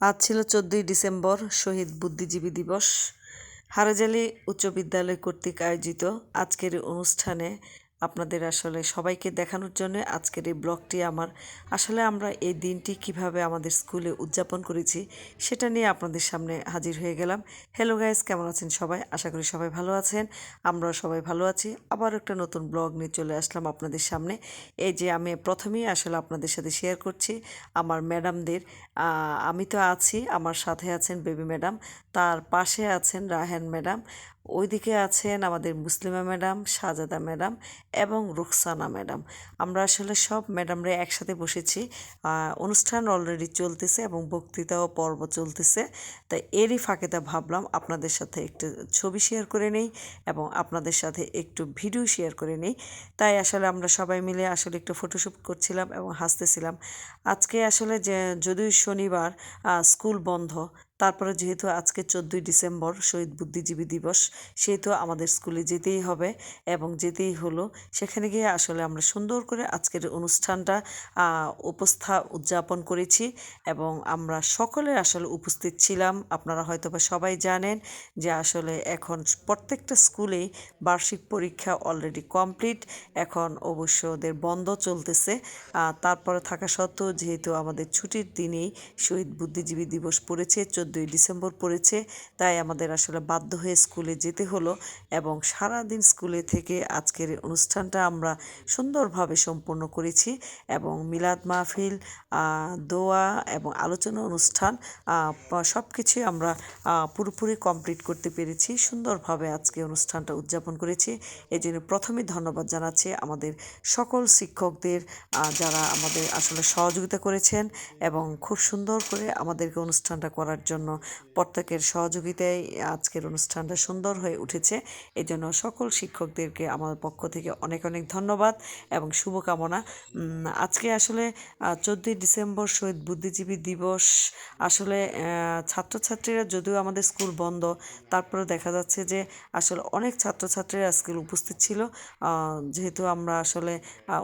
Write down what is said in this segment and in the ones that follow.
আজ ছিল চোদ্দই ডিসেম্বর শহীদ বুদ্ধিজীবী দিবস। হারাজালি উচ্চ বিদ্যালয় কর্তৃক আয়োজিত আজকের অনুষ্ঠানে আপনাদের আসলে সবাইকে দেখানোর জন্য আজকের এই ব্লগটি আমার। আসলে আমরা এই দিনটি কীভাবে আমাদের স্কুলে উদযাপন করেছি সেটা নিয়ে আপনাদের সামনে হাজির হয়ে গেলাম। হ্যালো গাইস কেমন আছেন সবাই? আশা করি সবাই ভালো আছেন। আমরাও সবাই ভালো আছি। আবার একটা নতুন ব্লগ নিয়ে চলে আসলাম আপনাদের সামনে। এই যে আমি প্রথমেই আসলে আপনাদের সাথে শেয়ার করছি আমার ম্যাডামদের আমি তো আছি, আমার সাথে আছেন বেবি ম্যাডাম তার পাশে আছেন রাহেন ম্যাডাম ওইদিকে আছেন আমাদের মুসলিমা ম্যাডাম, সাজাদা ম্যাডাম এবং রুকসানা ম্যাডাম। আমরা আসলে সব ম্যাডামরা একসাথে বসেছি। অনুষ্ঠান অলরেডি চলতেছে এবং বক্তৃতাও পর্ব চলতেছে। তাই এরই ফাঁকেতে ভাবলাম আপনাদের সাথে একটু ছবি শেয়ার করে নেই এবং আপনাদের সাথে একটু ভিডিও শেয়ার করে নেই। তাই আসলে আমরা সবাই মিলে আসলে একটু ফটোশ্যুট করছিলাম এবং হাসতেছিলাম। আজকে আসলে যে, যদিও শনিবার স্কুল বন্ধ তারপরে যেহেতু আজকে চোদ্দোই ডিসেম্বর শহীদ বুদ্ধিজীবী দিবস, সেহেতু আমাদের স্কুলে যেতেই হবে এবং যেতেই হলো। সেখানে গিয়ে আসলে আমরা সুন্দর করে আজকের অনুষ্ঠানটা উপস্থা উদযাপন করেছি এবং আমরা সকলে আসলে উপস্থিত ছিলাম। আপনারা হয়তো বা সবাই জানেন যে আসলে এখন প্রত্যেকটা স্কুলেই বার্ষিক পরীক্ষা অলরেডি কমপ্লিট এখন অবশ্য ওদের বন্ধ চলতেছে। তারপরে থাকা সত্ত্বেও যেহেতু আমাদের ছুটির দিনেই শহীদ বুদ্ধিজীবী দিবস পড়েছে চোদ্দোই ডিসেম্বর পড়েছে, তাই আমাদের আসলে বাধ্য হয়ে স্কুলে যেতে হলো এবং সারাদিন স্কুলে থেকে আজকের অনুষ্ঠানটা আমরা সুন্দরভাবে সম্পন্ন করেছি এবং মিলাদ মাহফিল দোয়া এবং আলোচনা অনুষ্ঠান সব কিছুই আমরা পুরোপুরি কমপ্লিট করতে পেরেছি, সুন্দরভাবে আজকে অনুষ্ঠানটা উদযাপন করেছি। এই জন্য প্রথমেই ধন্যবাদ জানাচ্ছি আমাদের সকল শিক্ষকদের যারা আমাদের আসলে সহযোগিতা করেছেন এবং খুব সুন্দর করে আমাদেরকে অনুষ্ঠানটা করার জন্য প্রত্যেকের সহযোগিতায় আজকের অনুষ্ঠানটা সুন্দর হয়ে উঠেছে। এই জন্য সকল শিক্ষকদেরকে আমার পক্ষ থেকে অনেক অনেক ধন্যবাদ এবং শুভকামনা। আজকে আসলে চোদ্দোই ডিসেম্বর শহীদ বুদ্ধিজীবী দিবস। আসলে ছাত্রছাত্রীরা যদিও আমাদের স্কুল বন্ধ তারপরে দেখা যাচ্ছে যে আসলে অনেক ছাত্রছাত্রীরা আজকে উপস্থিত ছিল। যেহেতু আমরা আসলে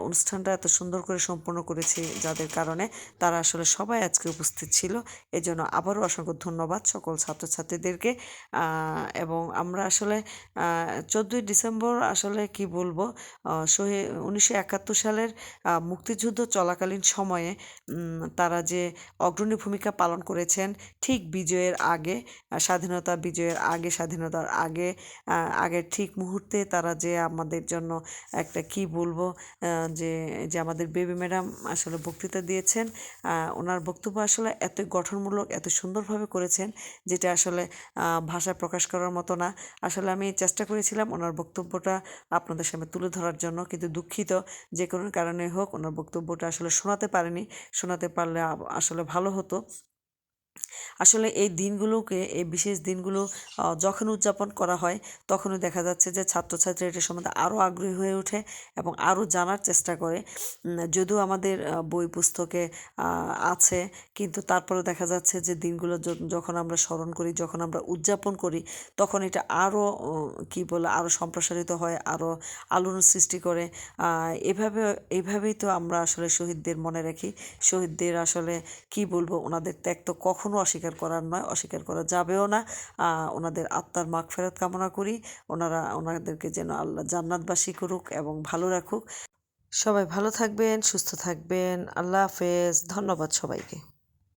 অনুষ্ঠানটা এত সুন্দর করে সম্পন্ন করেছি যাদের কারণে তারা আসলে সবাই আজকে উপস্থিত ছিল। এই জন্য আবারও অসংখ্য ধন্যবাদ সকল ছাত্রছাত্রীদেরকে। এবং আমরা আসলে চোদ্দোই ডিসেম্বর আসলে কি বলব শহীদ, উনিশশো একাত্তর সালের মুক্তিযুদ্ধ চলাকালীন সময়ে তারা যে অগ্রণী ভূমিকা পালন করেছেন ঠিক বিজয়ের আগে স্বাধীনতা বিজয়ের আগে, স্বাধীনতার আগে আগের ঠিক মুহূর্তে তারা যে আমাদের জন্য একটা কি বলব যে যে আমাদের বেবি ম্যাডাম আসলে বক্তৃতা দিয়েছেন ওনার বক্তব্য আসলে এত গঠনমূলক, এত সুন্দরভাবে করেছেন, যেটা আসলে ভাষা প্রকাশ করার মতো না। আসলে আমি চেষ্টা করেছিলাম ওনার বক্তব্যটা আপনাদের সামনে তুলে ধরার জন্য, কিন্তু দুঃখিত যে কোনো কারণে হোক, ওনার বক্তব্যটা আসলে শোনাতে পারেনি। শোনাতে পারলে আসলে ভালো হতো। আসলে এই দিনগুলোকে, এই বিশেষ দিনগুলো যখন উদযাপন করা হয়, তখনই দেখা যাচ্ছে যে ছাত্রছাত্রী এটা সম্বন্ধে আরও আগ্রহী হয়ে ওঠে এবং আরও জানার চেষ্টা করে। যদিও আমাদের বই পুস্তকে আছে, কিন্তু তারপরে দেখা যাচ্ছে যে দিনগুলো যখন আমরা স্মরণ করি, যখন আমরা উদযাপন করি, তখন এটা আরও কি বলে আরও সম্প্রসারিত হয় আরও আলোড়ন সৃষ্টি করে। এভাবে এইভাবেই তো আমরা আসলে শহীদদের মনে রাখি। শহীদদের আসলে, কি বলব, ওনাদের ত্যাগ তো কখনো অস্বীকার করার নয়, অস্বীকার করা যাবেও না। ওনাদের আত্মার মাগ ফেরত কামনা করি। ওনারা, ওনাদেরকে যেন আল্লাহ জান্নাতবাসী করুক এবং ভালো রাখুক। সবাই ভালো থাকবেন, সুস্থ থাকবেন। আল্লাহ হাফেজ। ধন্যবাদ সবাইকে।